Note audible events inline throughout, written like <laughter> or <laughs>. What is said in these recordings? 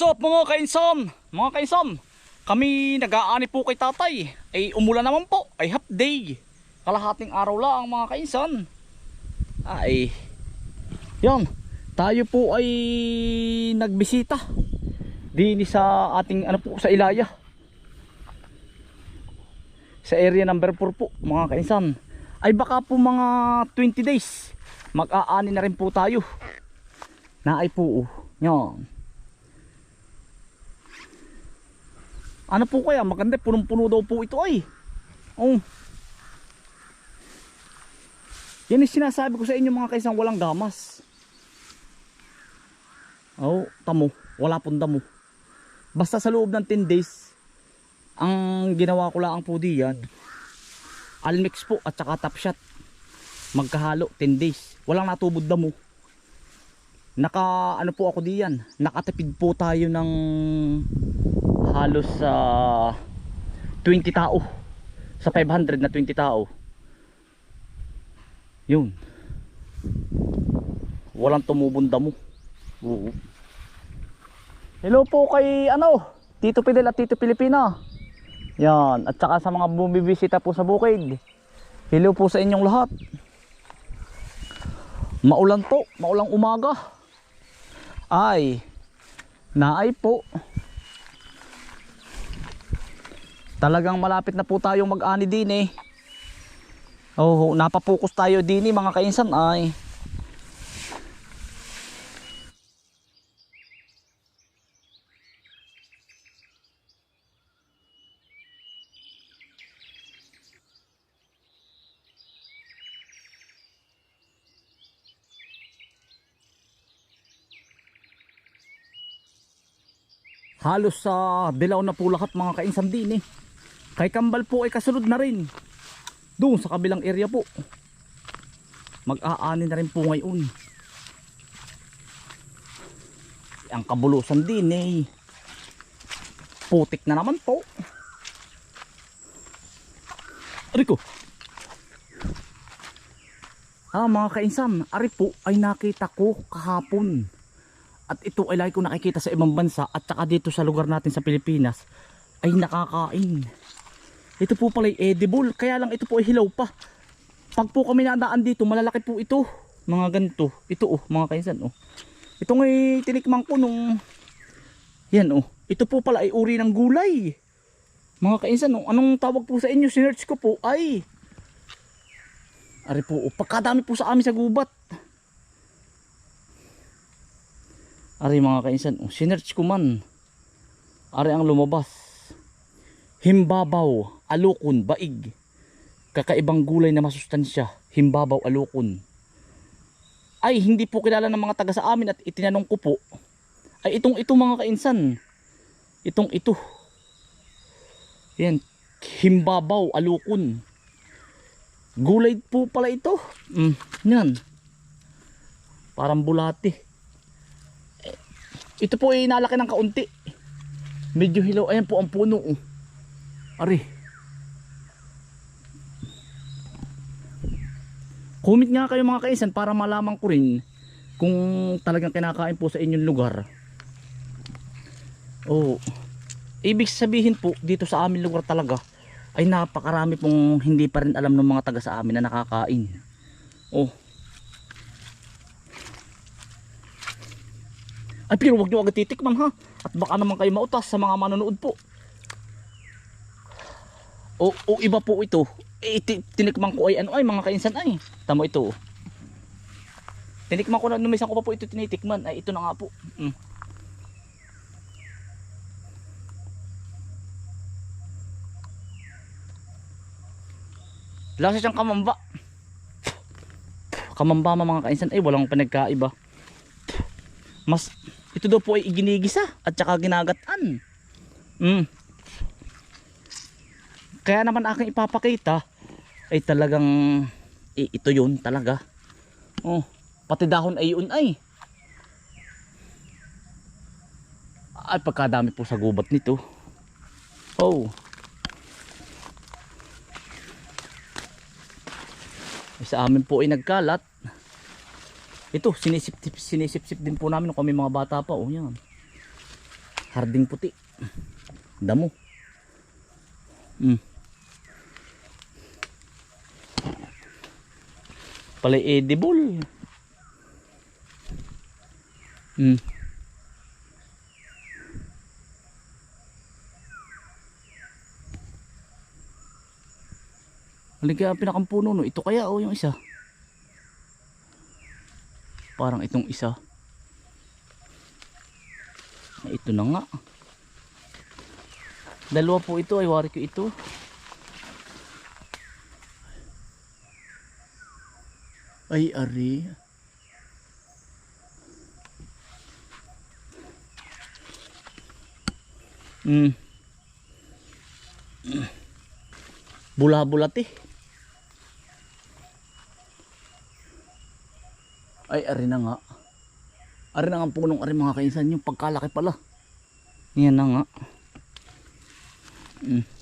What's up mga kainsan? Mga kainsan, kami nag-aani po kay tatay. Ay umulan naman po, ay half day. Kalahating araw lang mga kainsan. Ay, yan. Tayo po ay nagbisita. Dini sa ating ano po sa Ilaya. Sa area number 4 po mga kainsan. Ay baka po mga 20 days. Mag-aani na rin po tayo. Na ay po. oh. Yan. Ano po kaya? Maganda, punong-puno daw po ito ay. Oh. Yan yung sinasabi ko sa inyo mga kaisang walang gamas. Oh, tamo. Wala pong damo. Basta sa loob ng 10 days, ang ginawa ko lang po diyan, almix po at saka top shot. Magkahalo, 10 days. Walang natubod damo. Naka, ano po ako diyan, nakatipid po tayo ng halos sa 20 tao. Sa 500 na 20 tao. Yun. Walang tumubunda mo. Oo. hello po kay ano Tito Fidel at Tito Pilipina yan at saka sa mga bumibisita po sa bukid. Hello po sa inyong lahat. Maulan po maulang umaga. Ay naay po Talagang malapit na po tayong mag-ani din eh. Oh, napapokus tayo din eh mga kainsan ay. Halos sa dilaw na po lahat mga kainsan din eh. Kay Kambal po ay kasunod na rin. Doon sa kabilang area po. Mag-aani na rin po ngayon. Ang kabulusan din eh. Putik na naman po. Ariko. Ah mga kainsan, ari po ay nakita ko kahapon. At ito ay lagi ko nakikita sa ibang bansa at saka dito sa lugar natin sa Pilipinas ay nakakain. Ito po pala edible. Kaya lang ito po ay hilaw pa. Pag po kami nadaan dito, malalaki po ito. Mga ganito. Ito oh, mga kainsan oh. Ito ay tinikman ko nung... Yan oh. Ito po pala ay uri ng gulay. Mga kainsan oh. Anong tawag po sa inyo? Sinerch ko po ay... Ari po oh. Pagkadami po sa amin sa gubat. Ari mga kainsan oh. Sinerch ko man. Ari ang lumabas himbabaw, alukon, baig. Kakaibang gulay na masustansya, himbabaw, alukon. Ay, hindi po kilala ng mga taga sa amin at itinanong ko po. Ay, itong ito mga kainsan. Itong ito. Yan, himbabaw, alukon. Gulay po pala ito. Mm, yan. Parang bulati. Ito po ay nalaki ng kaunti. Medyo hilaw. Ayan po ang puno. Oh. Ari. Comment nga kayo mga kaisan para malaman ko rin kung talagang kinakain po sa inyong lugar. Oh. Ibig sabihin po dito sa amin lugar talaga ay napakarami pong hindi pa rin alam ng mga taga sa amin na nakakain. Oh. Ay pero wag niyo agad titikman ha. At baka naman kayo mautas sa mga manonood po. O, o iba po ito. Eh, ti- tinikman ko ay ano ay mga kainsan ay. Tamo ito. Tinikman ko na numisan ko pa po ito tinitikman. Ay ito na nga po. Mm. Lasa siyang kamamba. Kamamba mga kainsan ay walang pinagkaiba. Mas ito daw po ay iginigisa at saka ginagatan. Mm. Kaya naman aking ipapakita ay talagang eh, ito yun talaga. Oh, pati dahon ay yun ay. Ay pagkadami po sa gubat nito. Oh. Eh, Sa amin po ay nagkalat. Ito, sinisip-sip sinisip din po namin kami mga bata pa. Oh, yan. Harding puti. Damo. Mm. Palay edible. Mm. Halika ang pinakampuno no. Ito kaya o yung isa. Parang itong isa. Ito na nga. Dalawa po ito ay wari ko ito. Ay, ari. Hmm. Bula-bulat eh. Ay, ari na nga. Ari na nga punong ari mga kainsan yung pagkalaki pala. Yan na nga. Mm.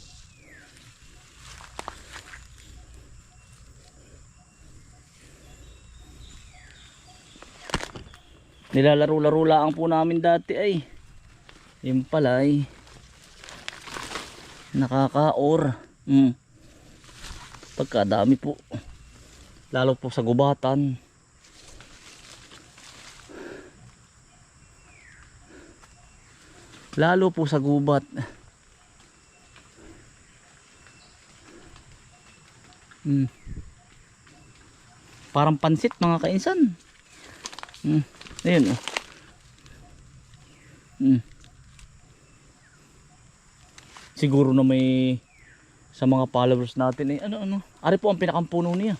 Nilalaro-laro lang po namin dati ay. Yun pala ay. Nakaka-or. Mm. Pagkadami po. Lalo po sa gubatan. Lalo po sa gubat. Mm. Parang pansit mga kainsan. Mm. Ayun oh. Mm. Siguro na may sa mga followers natin eh ano ano. Ari po ang pinakampuno niya.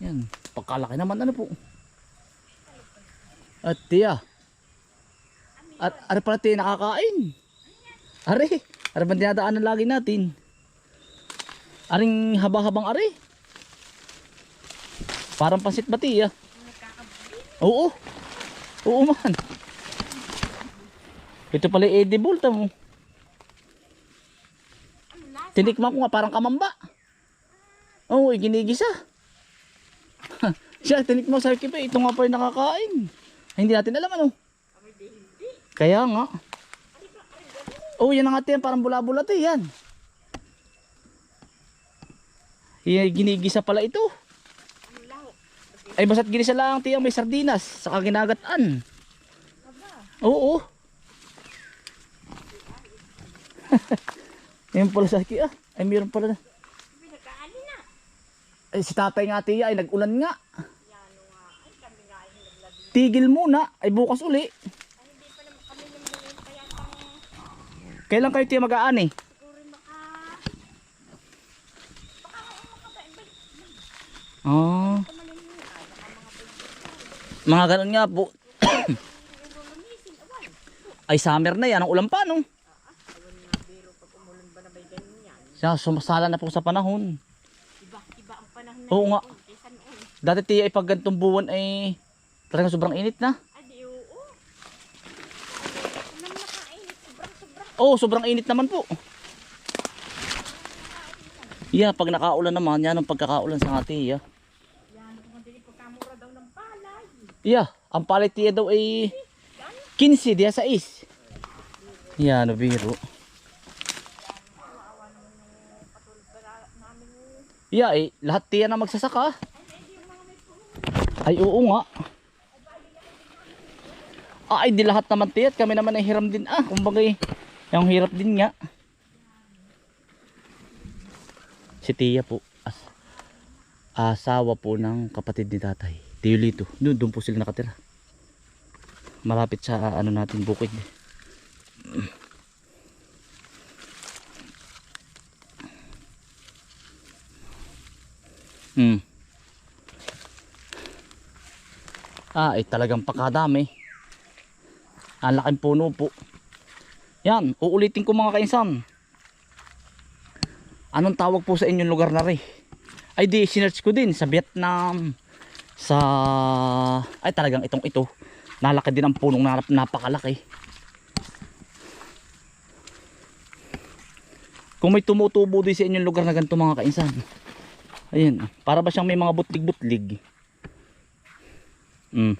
Yan. Pagkalaki naman ano po. At tiya. At ari pala tayo nakakain. Ari, ari ba dinadaanan lagi natin? Aring haba-habang ari. Parang pansit ba tiya? Oo. Oo man. Ito pala edible tamo. Tinikman ko nga parang kamamba. Oo, oh, ginigisa. <laughs> Siya, tinikman sa kipa. Ito nga pa yung nakakain. Ay, hindi natin alam ano. Kaya nga. Oh, yan ang atin. Parang bula-bulat eh. Yan. Yan, ginigisa pala ito. Ay, basta't ginisa lang tiyang may sardinas. Saka ginagatan. Oo. <laughs> Yan pala sa akin ah. Ay, meron pala na. Ay, si tatay nga tiya ay nag-ulan nga. Tigil muna. Ay, bukas uli. Kailan kayo tiya mag-aan eh? Oh. Mga ganun nga po. <coughs> Ay summer na yan, ang ulan pa no. Siya, sumasala na po sa panahon. Iba ang panahon na Oo nga. Dati tiya ay pag gantong buwan ay talagang sobrang init na. Adi, oo. Nang nakainit, sobrang-sobrang. Oo, sobrang init naman po. Yeah, pag nakaulan naman, yan ang pagkakaulan sa atin, yeah. Yan, kung hindi pagkamura daw ng palay. Yeah, ang palit tiya daw ay 15 diya sa is. Yan, no biro. Yeah, eh, lahat tiya na magsasaka. Ay, oo nga. Ah, ay, di lahat naman tiya. Kami naman ay hiram din. Ah, kumbaga eh, yung hirap din nga. Si Tia po, as, asawa po ng kapatid ni tatay. Tiyo Lito. Doon, doon po sila nakatira. Malapit sa ano natin bukid. Hmm. Ah, ay talagang pakadami. Ang laking puno po. Yan, uulitin ko mga kainsan. Anong tawag po sa inyong lugar na rin? Ay di, sinerch ko din sa Vietnam. Sa... Ay talagang itong ito. Nalaki din ang punong nap napakalaki. Kung may tumutubo din sa inyong lugar na ganito mga kainsan. Ayan, para ba siyang may mga butlig-butlig. Mm.